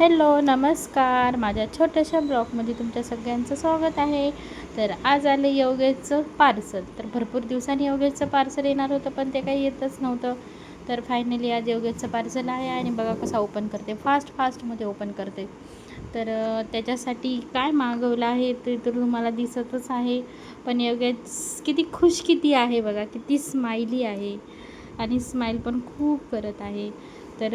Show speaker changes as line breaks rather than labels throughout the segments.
Hello नमस्कार. माझ्या छोट्याशा ब्लॉगमध्ये तुमच्या सगळ्यांचं स्वागत आहे. तर आज आलं योगेशचं पार्सल. तर भरपूर दिवसांनी योगेशचं पार्सल येणार होतं पण ते काही येतच नव्हतं. तर फायनली आज योगेशचं पार्सल आहे आणि बघा कसा ओपन करते. फास्ट फास्टमध्ये ओपन करते. तर त्याच्यासाठी काय मागवलं आहे ते तर तुम्हाला दिसतच आहे. पण योगेच किती खुश किती आहे बघा. किती स्माइली आहे. आणि स्माईल पण खूप करत आहे. तर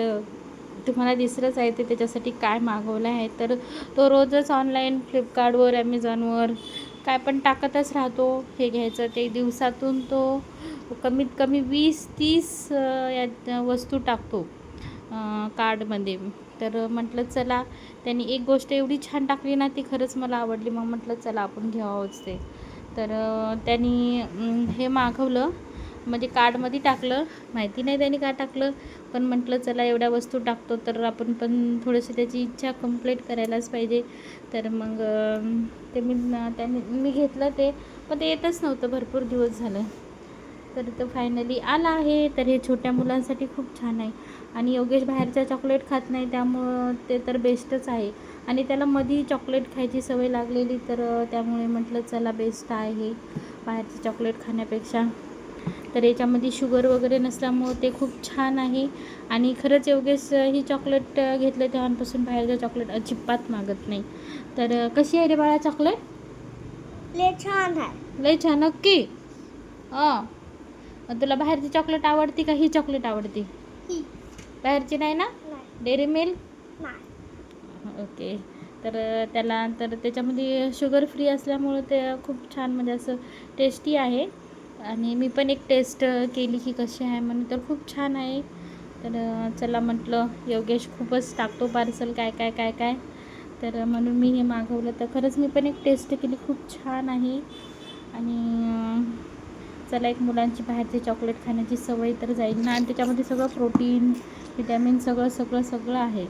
तुम्हाला दिसलंच आहे ते त्याच्यासाठी काय मागवलं आहे. तर तो रोजच ऑनलाईन फ्लिपकार्टवर ॲमेझॉनवर काय पण टाकतच राहतो. हे घ्यायचं ते दिवसातून तो कमीत कमी वीस तीस या वस्तू टाकतो कार्डमध्ये तर म्हटलं चला. त्यांनी एक गोष्ट एवढी छान टाकली ना ती खरंच मला आवडली. मग म्हटलं चला आपण घ्यावंच ते. तर त्यांनी हे मागवलं. म्हणजे कार्डमध्ये टाकलं. माहिती नाही त्यांनी काय टाकलं. पण म्हटलं चला एवढ्या वस्तू टाकतो तर आपण पण थोडीशी त्याची इच्छा कंप्लीट करायलाच पाहिजे. तर मग ते मी त्याने मी घेतलं ते पण ते येतच नव्हतं. भरपूर दिवस झालं. तर तो फायनली आला आहे. तर हे छोट्या मुलांसाठी खूप छान आहे. आणि योगेश बाहेरचा चॉकलेट खात नाही त्यामुळं ते तर बेस्टच आहे. आणि त्याला मधी चॉकलेट खायची सवय लागलेली तर त्यामुळे म्हटलं चला बेस्ट आहे. बाहेरचं चॉकलेट खाण्यापेक्षा. तर याच्यामध्ये शुगर वगैरे नसल्यामुळं ते खूप छान आहे. आणि खरंच योगेश ही चॉकलेट घेतलं तेव्हापासून बाहेरचं चॉकलेट अजिबात मागत नाही. तर कशी आहे रे बाळा चॉकलेट
ले छान आहे.
लय छान नक्की? हां तुला बाहेरची चॉकलेट आवडती का ही चॉकलेट आवडती? बाहेरची नाही ना? Dairy milk okay. तर त्याला तर त्याच्यामध्ये शुगर फ्री असल्यामुळं ते खूप छान म्हणजे असं टेस्टी आहे. आणि मी पण एक टेस्ट केली की कशी आहे म्हणून. तर खूप छान आहे. तर चला म्हटलं योगेश खूपच टाकतो पार्सल काय काय काय काय. तर म्हणून मी हे मागवलं. तर खरंच मी पण एक टेस्ट केली. खूप छान आहे. आणि चला एक मुलांची बाहेरची चॉकलेट खाण्याची सवय तर जाईल ना. आणि त्याच्यामध्ये सगळं प्रोटीन विटॅमिन सगळं सगळं सगळं आहे.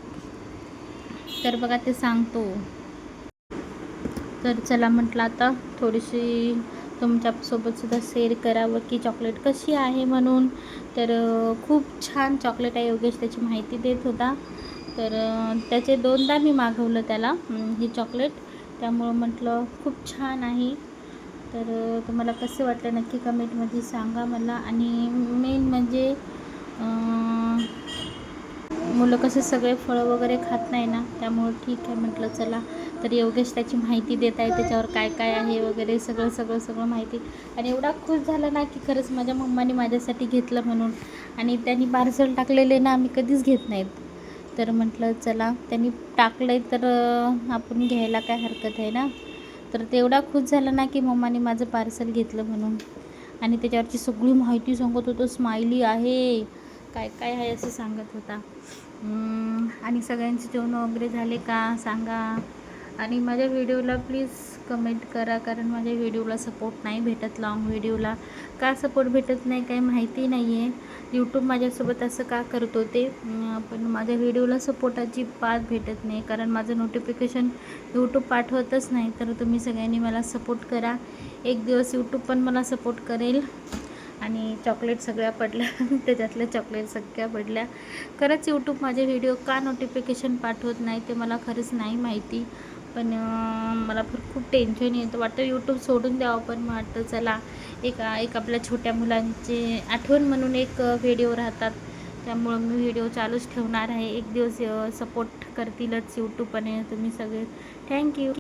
तर बघा ते सांगतो. तर चला म्हटलं आता थोडीशी तुमच्यासोबतसुद्धा शेअर करावं की चॉकलेट कशी आहे म्हणून. तर खूप छान चॉकलेट आहे योगेश त्याची माहिती देत होता. तर त्याचे दोनदा मी मागवलं त्याला हे चॉकलेट त्यामुळं म्हटलं खूप छान आहे. तर तुम्हाला कसं वाटलं नक्की कमेंटमध्ये सांगा मला. आणि मेन म्हणजे मुलं कसं सगळे फळं वगैरे खात नाही ना त्यामुळं ठीक आहे म्हटलं चला. तर योगेश त्याची माहिती देत आहे त्याच्यावर काय काय आहे वगैरे सगळं सगळं सगळं माहिती. आणि एवढा खुश झाला ना की खरंच माझ्या मम्माने माझ्यासाठी घेतलं म्हणून. आणि त्यांनी पार्सल टाकलेले ना आम्ही कधीच घेत नाहीत. तर म्हटलं चला त्यांनी टाकलं आहे तर आपण घ्यायला काय हरकत आहे ना? तर तेवढा खुश झाला ना की मम्माने माझं पार्सल घेतलं म्हणून. आणि त्याच्यावरची सगळी माहिती सांगत होतो स्माइली आहे काय काय आहे असं सांगत होता. आणि सगळ्यांचे जेवण वगैरे झाले का? सांगा. आणि माझ्या व्हिडिओला प्लीज कमेंट करा कारण माझ्या व्हिडिओला सपोर्ट नाही भेटत लाँग व्हिडिओला. का सपोर्ट भेटत नाही काही माहिती नाही आहे यूट्यूब माझ्यासोबत असं का करतो ते पण माझ्या व्हिडिओला सपोर्ट अजिबात भेटत नाही कारण माझं नोटिफिकेशन यूट्यूब पाठवतच नाही. तर तुम्ही सगळ्यांनी मला सपोर्ट करा. एक दिवस यूट्यूब पण मला सपोर्ट करेल. आणि चॉकलेट सगळ्या पडल्या. त्याच्यातल्या चॉकलेट सगळ्या पडल्या. खरंच यूट्यूब माझे व्हिडिओ का नोटिफिकेशन पाठवत नाही ते मला खरंच नाही माहिती. पण मला पण खूप टेन्शन येतं. वाटतं यूट्यूब सोडून द्यावं पण वाटतं चला एक एक आपल्या छोट्या मुलांचे आठवण म्हणून एक व्हिडिओ राहतात. त्यामुळं मी व्हिडिओ चालूच ठेवणार आहे. एक दिवस सपोर्ट करतीलच यूट्यूब आणि तुम्ही सगळे. थँक्यू